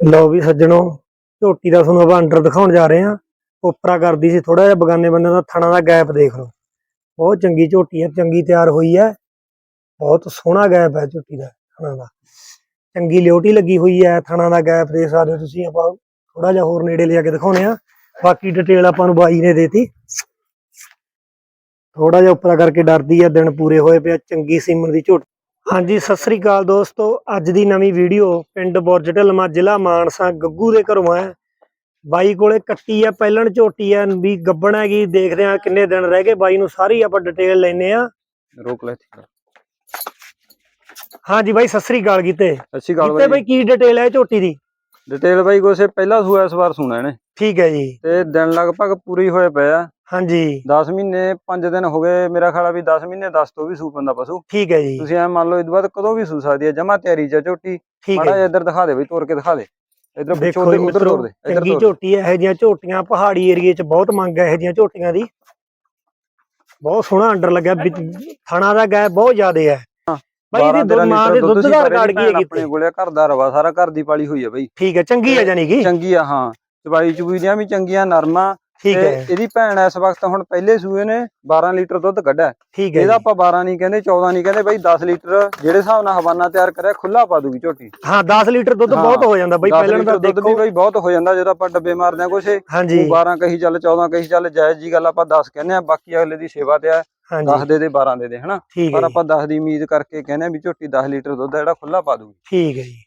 ਲਓ ਵੀ ਸੱਜਣੋ, ਝੋਟੀ ਦਾ ਤੁਹਾਨੂੰ ਆਪਾਂ ਅੰਡਰ ਦਿਖਾਉਣ ਜਾ ਰਹੇ ਹਾਂ। ਉਪਰਾ ਕਰਦੀ ਸੀ ਥੋੜਾ ਜਿਹਾ ਬਗਾਨੇ ਬੰਦੇ ਦਾ, ਥਣਾ ਦਾ ਗੈਪ ਦੇਖ ਲਓ। ਬਹੁਤ ਚੰਗੀ ਝੋਟੀ ਹੈ, ਚੰਗੀ ਤਿਆਰ ਹੋਈ ਹੈ। ਬਹੁਤ ਸੋਹਣਾ ਗੈਪ ਹੈ ਝੋਟੀ ਦਾ, ਥਣਾ ਦਾ। ਚੰਗੀ ਲਿਓਟੀ ਲੱਗੀ ਹੋਈ ਹੈ, ਥਣਾ ਦਾ ਗੈਪ ਦੇਖ ਸਕਦੇ ਹੋ ਤੁਸੀਂ, ਆਪਾਂ ਥੋੜਾ ਜਿਹਾ ਹੋਰ ਨੇੜੇ ਲਿਆ ਕੇ ਦਿਖਾਉਣੇ ਆ ਬਾਕੀ ਡਿਟੇਲ ਆਪਾਂ ਨੂੰ ਬਾਈ ਨੇ ਦੇਤੀ। ਥੋੜਾ ਜਿਹਾ ਉਪਰਾ ਕਰਕੇ ਡਰਦੀ ਆ ਦਿਨ ਪੂਰੇ ਹੋਏ ਪਿਆ ਚੰਗੀ ਸੀਮਨ ਦੀ ਝੋਟੀ ਹਾਂਜੀ ਸਤਿ ਸ੍ਰੀ ਅਕਾਲ ਦੋਸਤੋ। ਅੱਜ ਦੀ ਨਵੀਂ ਵੀਡੀਓ ਪਿੰਡ ਬੁਰਜ ਢਲਮਾ ਜ਼ਿਲ੍ਹਾ ਮਾਨਸਾ ਗੱਗੂ ਦੇ ਘਰੋਂ ਹੈ। ਬਾਈ ਕੋਲੇ ਕੱਟੀ ਆ ਪਹਿਲਣ ਝੋਟੀ ਆ ਵੀ ਗੱਬਣ ਹੈਗੀ ਦੇਖਦੇ ਆ ਕਿੰਨੇ ਦਿਨ ਰਹਿ ਗਏ। ਬਾਈ ਨੂੰ ਸਾਰੀ ਆਪਾਂ ਡਿਟੇਲ ਲੈਨੇ ਆ ਰੋਕ ਲੈ। ਹਾਂਜੀ ਬਾਈ ਸਤਿ ਸ੍ਰੀ ਅਕਾਲ ਕੀਤੇ ਸਤਿ ਸ਼੍ਰੀ ਅਕਾਲ ਬਾਈ। ਬਾਈ ਕੀ ਡਿਟੇਲ ਹੈ ਝੋਟੀ ਦੀ? ਡਿਟੇਲ ਬਾਈ ਕੋਸੇ ਪਹਿਲਾ ਸੂਆ ਇਸ ਵਾਰ ਸੁਣਾ ਇਹਨੇ। ਠੀਕ ਹੈ ਜੀ। ਤੇ ਦਿਨ ਲਗਭਗ ਪੂਰੀ ਹੋਏ ਪਏ ਆ। ਹਾਂਜੀ। 10 ਮਹੀਨੇ 5 ਦਿਨ ਹੋ ਗਏ ਮੇਰਾ ਖਿਆਲ ਆ ਵੀ 10 ਮਹੀਨੇ 10 ਤੋਂ ਵੀ ਸੂ ਪੈਂਦਾ ਪਸ਼ੂ। ਠੀਕ ਹੈ ਜੀ। ਤੁਸੀਂ ਐ ਮੰਨ ਲਓ ਇਸ ਬਾਅਦ ਕਦੋਂ ਵੀ ਸੂ ਸਕਦੀ ਹੈ ਜਮਾ ਤਿਆਰੀ ਚ ਝੋਟੀ। ਠੀਕ ਮਾੜਾ ਜਿਹਾ ਇੱਧਰ ਦਿਖਾ ਦੇ ਬਈ ਤੋੜ ਕੇ ਦਿਖਾ ਦੇ। ਇੱਧਰ ਪਿੱਛੋਂ ਦੇਖੋ ਉਧਰ ਤੋੜ ਦੇ ਇੱਧਰ ਤੋੜ ਦੇ। ਝੋਟੀ ਇਹੋ ਜਿਹੀਆਂ ਝੋਟੀਆਂ ਪਹਾੜੀ ਏਰੀਏ 'ਚ ਬਹੁਤ ਮੰਗ ਹੈ ਇਹੋ ਜਿਹੀਆਂ ਝੋਟੀਆਂ ਦੀ। ਬਹੁਤ ਸੋਹਣਾ ਅੰਡਰ ਲੱਗਿਆ ਥਾਣਾ ਦਾ ਗੈਪ ਬਹੁਤ ਜ਼ਿਆਦਾ ਹੈ। ਬਾਈ ਇਹਦੀ 12 ਦੁੱਧ ਮਾਂ ਦੇ ਦੁੱਧ ਦਾ ਰਿਕਾਰਡ ਕੀ ਹੈ ਆਪਣੇ ਕੋਲੇ ਘਰ ਦਾ ਰਵਾ ਸਾਰਾ ਘਰ ਦੀ ਪਾਲੀ ਹੋਈ ਆ ਬਈ। ਠੀਕ ਹੈ ਚੰਗੀ ਹੈ ਜਾਨੀ ਕਿ? ਚੰਗੀ ਆ ਹਾਂ। ਚਬਾਈ ਚੁਬਈ ਦੀਆਂ ਵੀ ਚੰਗੀਆਂ ਨਰਮਾ। ਠੀਕ ਹੈ। ਇਹਦੀ ਭੈਣ ਇਸ ਵਕਤ ਹੁਣ ਪਹਿਲੇ ਸੂਏ ਨੇ 12 ਲੀਟਰ ਦੁੱਧ ਕੱਢਿਆ। ਠੀਕ ਹੈ ਇਹਦਾ। ਆਪਾਂ 12 ਨਹੀਂ ਕਹਿੰਦੇ 14 ਨਹੀਂ ਕਹਿੰਦੇ ਬਈ 10 ਲੀਟਰ ਜਿਹੜੇ ਹਿਸਾਬ ਨਾਲ ਹਵਾਨਾ ਤਿਆਰ ਕਰਿਆ ਖੁੱਲਾ ਪਾ ਦੂਗੀ ਝੋਟੀ। ਹਾਂ 10 ਲੀਟਰ ਦੁੱਧ ਹਾਂ, ਬਹੁਤ ਹੋ ਜਾਂਦਾ ਬਾਈ 10 ਪਹਿਲਾਂ ਦਾ ਦੁੱਧ ਵੀ ਬਈ ਬਹੁਤ ਹੋ ਜਾਂਦਾ ਜਦੋਂ ਆਪਾਂ ਡੱਬੇ ਮਾਰਦੇ ਆ ਕੁਛੇ। ਹਾਂਜੀ। 12 ਕਹੀ ਚੱਲ 14 ਕਹੀ ਚੱਲ ਜਾਇਜ਼ ਜੀ ਗੱਲ ਆਪਾਂ 10 ਕਹਿੰਦੇ ਆ ਬਾਕੀ ਅਗਲੇ ਦੀ ਸੇਵਾ ਤੇ ਆ। 10 ਹਾਂਜੀ ਦੇ ਦੇ 12 ਦੇ ਦੇ ਹਨਾ? ਪਰ ਆਪਾਂ 10 ਦੀ ਉਮੀਦ ਕਰਕੇ ਕਹਿੰਦੇ ਆ ਵੀ ਝੋਟੀ 10 ਲੀਟਰ ਦੁੱਧ ਆ ਜਿਹੜਾ ਖੁੱਲਾ ਪਾ ਦੂਗੀ ਠੀਕ ਹੈ ਜੀ।